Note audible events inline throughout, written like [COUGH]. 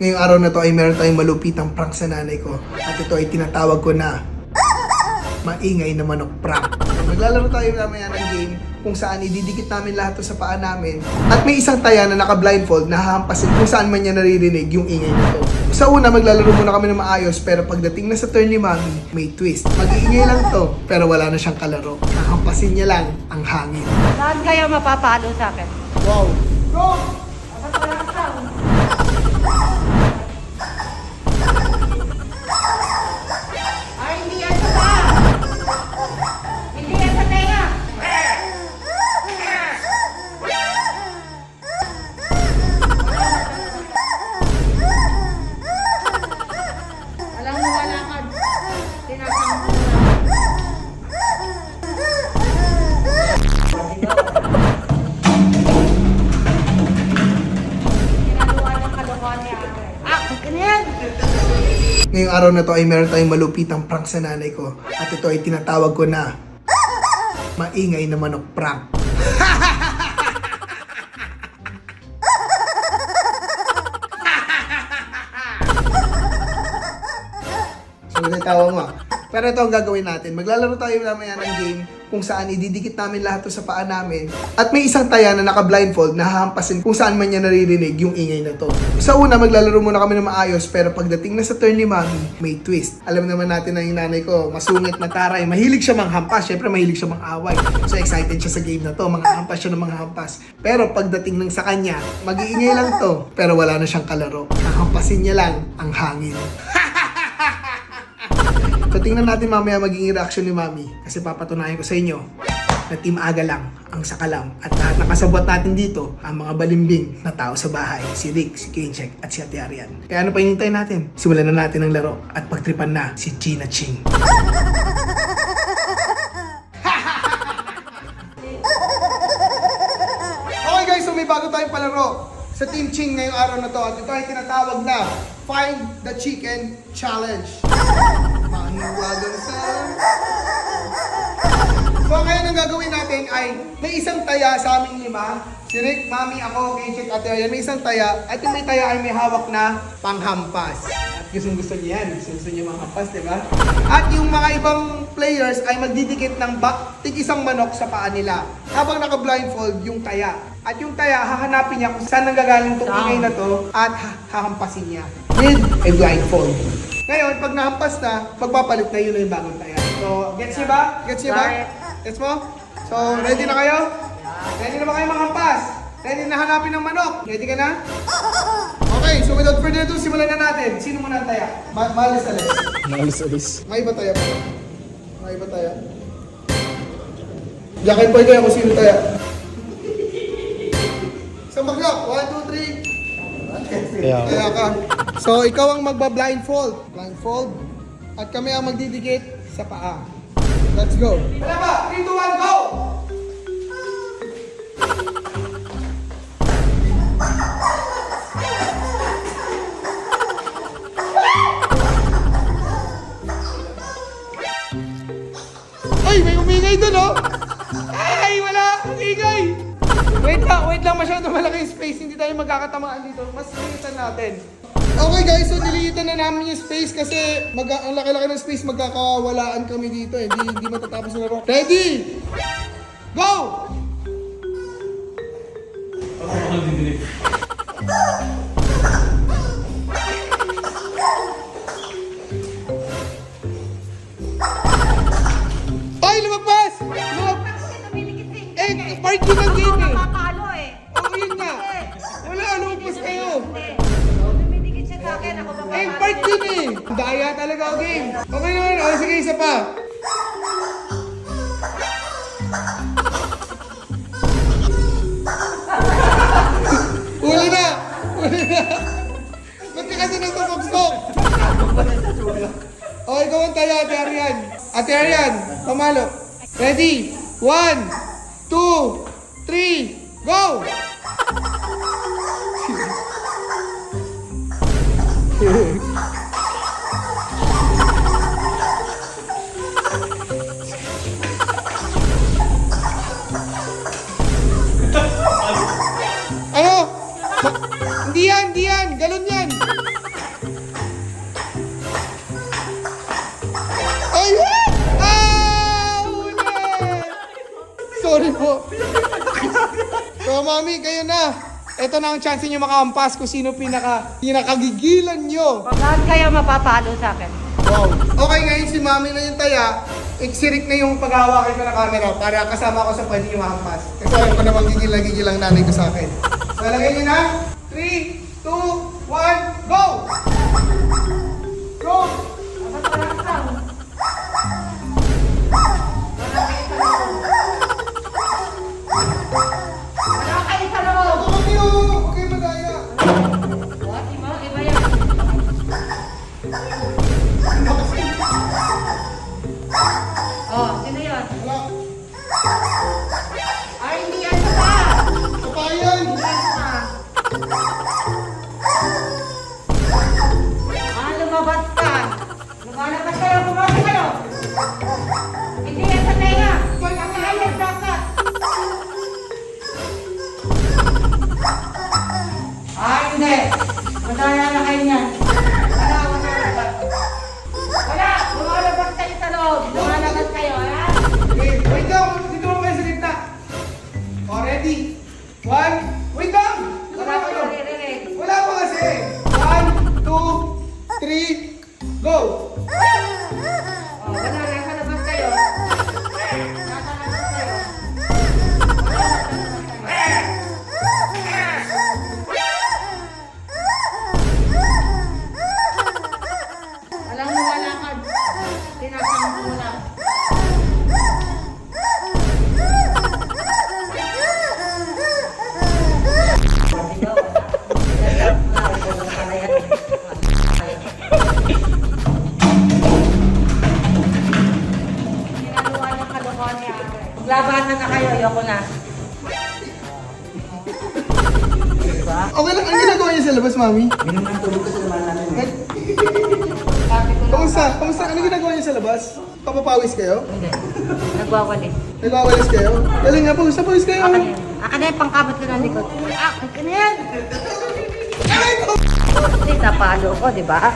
Ngayong araw na to ay meron tayong malupitang prank sa nanay ko. At ito ay tinatawag ko na maingay na manok prank. Maglalaro tayo mamaya ng game kung saan ididikit namin lahat to sa paa namin. At may isang taya na naka-blindfold na hahampasin kung saan man niya naririnig yung ingay nito. Sa una, maglalaro muna kami ng maayos pero pagdating na sa turn ni Mami, may twist. Mag-iingay lang to pero wala na siyang kalaro. Hahampasin niya lang ang hangin. Saan kayo mapapalo sa akin? Wow! Go! Ngayong araw na to ay meron tayong malupitang prank sa nanay ko. At ito ay tinatawag ko na maingay na manok prank. [LAUGHS] so, ito tawag mo. Pero ito ang gagawin natin. Maglalaro tayo mamaya ng game kung saan ididikit namin lahat to sa paa namin. At may isang taya na naka-blindfold na hahampasin kung saan man niya naririnig yung ingay na to. Sa una, maglalaro muna kami ng maayos pero pagdating na sa turn ni Mami, may twist. Alam naman natin na yung nanay ko, masungit na taray. Mahilig siya manghampas. Siyempre, mahilig siya mang-away. So, excited siya sa game na to. Mga hampas siya ng mga hampas. Pero pagdating ng sa kanya, mag-iingay lang to. Pero wala na siyang kalaro. Hahampasin niya lang ang hangin. [LAUGHS] So tingnan natin mamaya magiging reaction ni Mami kasi papatunayan ko sa inyo na Team Aga lang ang sakalam at lahat ng kasabot natin dito ang mga balimbing na tao sa bahay si Rick, si Kinchek at si Ate Arian. Kaya ano pa hinihintay natin? Simulan na natin ang laro at pagtripan na si Gina Ching. [LAUGHS] Okay guys, so may bago tayong palaro sa Team Ching ngayong araw na to at ito ay tinatawag na Find the Chicken Challenge. Mahiwagan sa... So ngayon ang gagawin natin ay may isang taya sa aming lima. Si Rick, Mami, ako, Kinchik, Ate Ayan, may isang taya. At yung may taya ay may hawak na panghampas. At gustong gusto niya yan. Gusto gusto niya manghampas, di ba? At yung mga ibang players ay magdidikit ng ba- tig isang manok sa paa nila. Habang naka-blindfold yung taya. At yung taya, hahanapin niya kung saan nanggagaling itong ingay na to at ha- hahampasin niya with a blindfold. Ngayon, pag nahampas na, magpapalit na yun na yung bagong taya. So, gets niyo ba? Gets niyo ba? Gets mo? So, ready na kayo? Ready na ba kayo manghampas? Ready na hanapin ng manok? Ready ka na? Okay, so without further ado, simulan na natin. Sino muna ang taya? Ma malis alis. Nalis alis. May iba taya ba? May iba taya? Jacket boy kayo kung sino taya. Isang bagyo. One, two, three. Kaya Kaya ka. So, ikaw ang magba-blindfold. Blindfold. At kami ang magdidikit sa paa. Let's go. Wala ba? 3, 2, 1, go! Masyado malaki yung space. Hindi tayo magkakatamaan dito. Mas lilitan natin. Okay guys, so nililitan na namin yung space kasi mag ang laki-laki ng space magkakawalaan kami dito. eh. Hindi, hindi matatapos na laro. Ready? Go! Ay, lumagpas! Lumag... Eh, part yun Ang game. Okay naman. O, sige, isa pa. Uli na! Uli na! Ba't ka kasi nagtutuksok? O, ikaw ang tayo, Ate Arian. Ate Arian, pamalo. Ready? One, two, three, go! ano? Ma- hindi yan, hindi yan. Galon yan. Ay! Ah! Sorry po. So, mami, kayo na. Ito na ang chance nyo makaampas kung sino pinaka, pinakagigilan nyo. Saan kayo mapapalo sa akin? Wow. Okay, ngayon si mami na yung taya. Iksirik na yung paghahawakan ko ng camera para kasama ko sa pwede yung mahampas. Ito, ito na gigil ang nanay ko sa akin. So, lagay niyo na. 3, 2, 1, One, Maglabanan na kayo, ayoko na. Okay lang, ang ginagawa niyo sa labas, mami? Minum ng tulog kasi naman namin. Eh, Sabi ko lang. Kamusta? Kamusta? Ano ginagawa niyo sa labas? Papapawis kayo? Hindi. Nagwawalis. Nagwawalis kayo? Galing nga, pawis na pawis kayo. Akin yan. Akin na yung pangkabot ko ng likod. Ah, akin na yan. Hindi, napalo ko, di ba?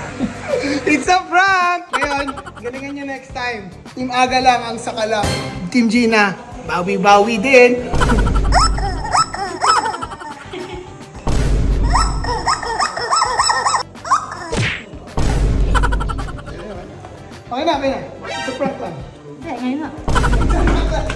It's a prank! Ngayon, galingan niyo next time. Team Aga lang ang saka lang. Team Gina, bawi-bawi din. [LAUGHS]